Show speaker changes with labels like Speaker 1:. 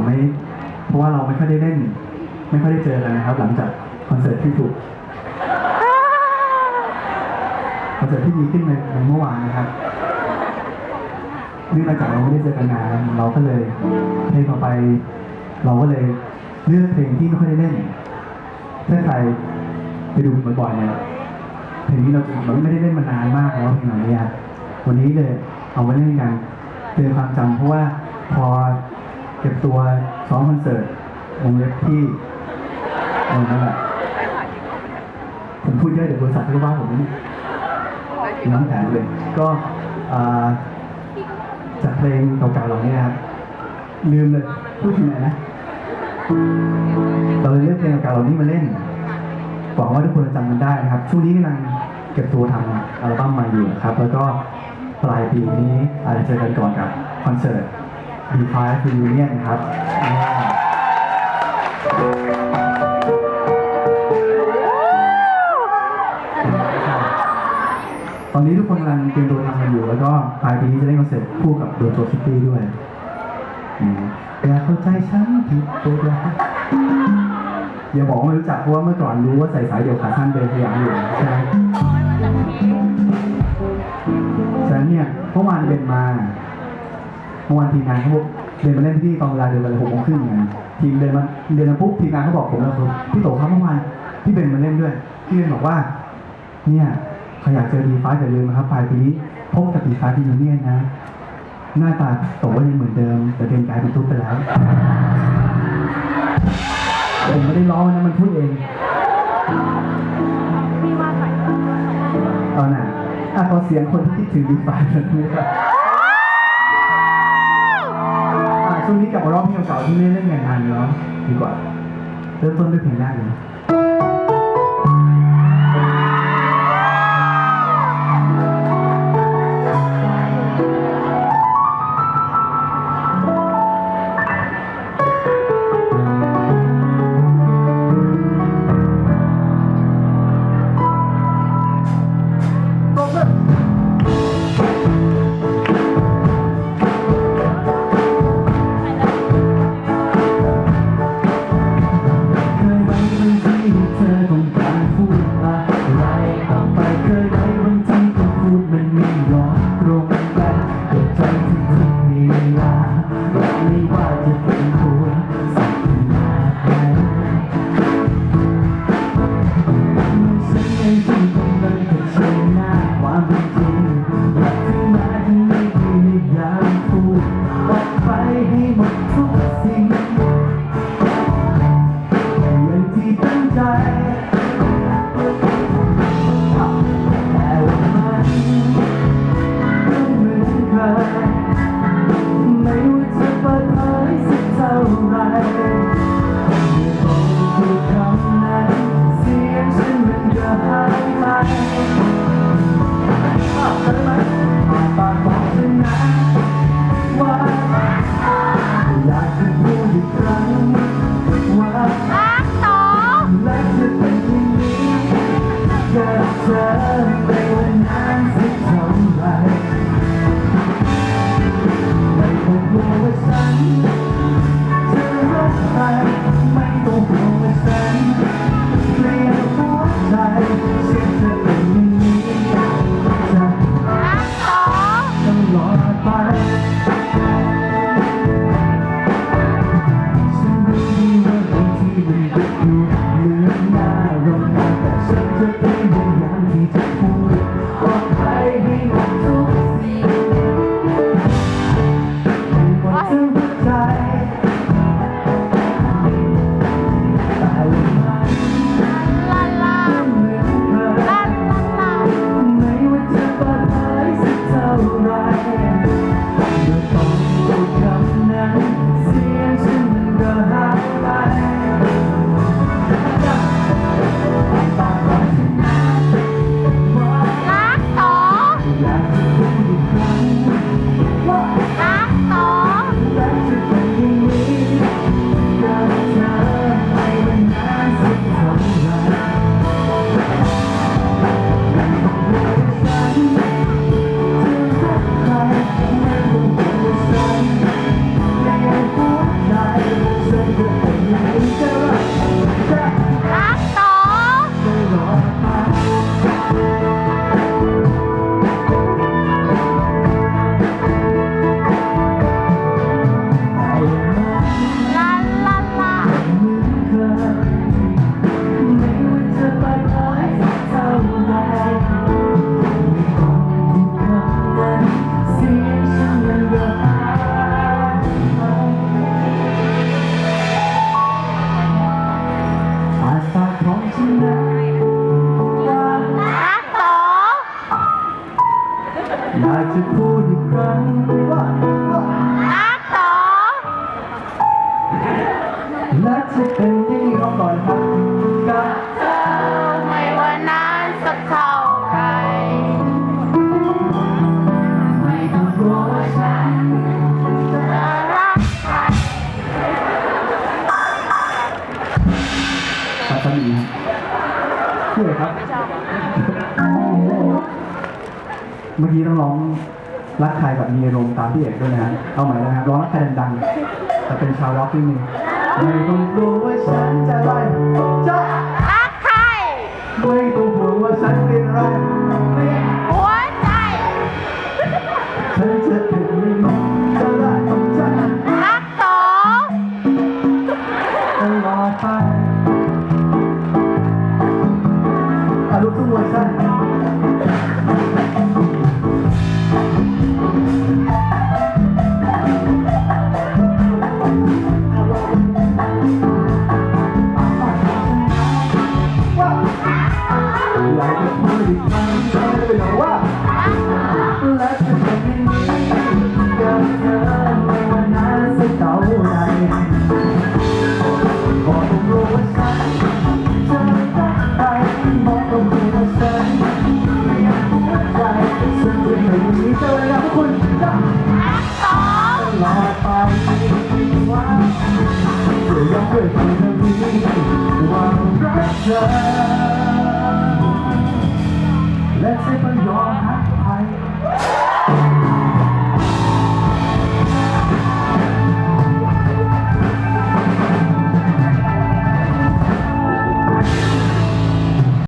Speaker 1: ผมไม่เพราะว่าเราไม่ค่อยได้เล่น ไม่ค่อยได้เจอกันนะครับ หลังจากคอนเสิร์ตที่ถูกคอนเสิร์ตที่มีขึ้นในเมื่อวานนะครับเนื่องมาจากเราไม่ได้เจอกันนานเราก็เลยเพลงต่อไป เราก็เลยเลือกเพลงที่ไม่ค่อยได้เล่นถ้าใครไปดูบ่อยๆเนี่ยเพลงนี้เราจะเราไม่ได้เล่นมานานมากแล้วเพลงเหล่านี้ครับวันนี้เลยเอาไว้เล่นกันเตือนความจำเพราะว่าพอ เก็บตัวซ้อมคอนเสิร์ตวงเล็บที่ตรงนั้นแหละผมพูดเยอะเดี๋ยวบริษัทก็ว่าผมน้ำแผลเลย ก็จากเพลงเก่าๆเหล่านี้นะครับลืมเลยพูดถึงไหนนะเราเลยเลือกเพลงเก่าๆเหล่านี้มาเล่นหวังว่าทุกคนจะจำกันได้นะครับช่วงนี้กำลังเก็บตัวทำอัลบั้มม่อยู่ครับ แล้วก็ปลายปีนี้อาจจะเจอกันก่อนกับคอนเสิร์ต B5 Reunion นะครับตอนนี้ทุกคนกำลังเตรียมตัวทำกันอยู่ แล้วก็ปลายปีนี้จะเล่นคอนเสิร์ตคู่กับโดโจซิตี้ด้วยอย่าเข้าใจฉันผิดตัวเดียวอย่าบอกว่าไม่รู้จักเพราะว่าเมื่อก่อนรู้ว่าใส่สายเดี่ยวขาสั้นเดินสยามอยู่ใช่ไหมฉะนั้นเนี่ยเมื่อวานเบนมา มื่อวานทีมงานเขาบอกเดินมาเล่นที่ตอนเวลาเดินมาหกโมงครึ่งไงทีมเดินมาเดินมาปุ๊บทีมงานเขาบอกผมแล้วคือพี่โตครับเมื่อวานพี่เบนมาเล่นด้วยพี่เบนบอกว่า เนี่ยใครอยากเจอดีฟ้าอย่าลืมนะครับปลายปีนี้พบกับดีฟ้าที่ยูเนียนนะ หน้าตาโตว่ายังเหมือนเดิม แต่เดินกลายเป็นตุ๊ดไปแล้วผมไม่ได้ร้องนะมันพูดเองเอาหน่ะอะขอเสียงคนที่คิดถึงดีฟ้าหน่อยได้ไหมครับ กลับมาร้องเพลงเก่าที่เล่นเล่นงานเนาะดีกว่าเริ่มต้นด้วยเพลงแรกเลย ตั้ ปัตตานีพี่ออะครับ เมื่อกี้ต้องร้องรักใครแบบมีอารมณ์ตามพี่เอกด้วยนะฮะเอาใหม่นะครับร้องรักใครดังๆแต่เป็นชาวร็อกนิดนึงไม่ต้องกลัวว่าฉันจะไรจะ
Speaker 2: รักใคร
Speaker 1: ไม่ต้อง
Speaker 2: ก
Speaker 1: ลัวว่าฉันเป็นไรหัวใจฉันจะ ว่ารั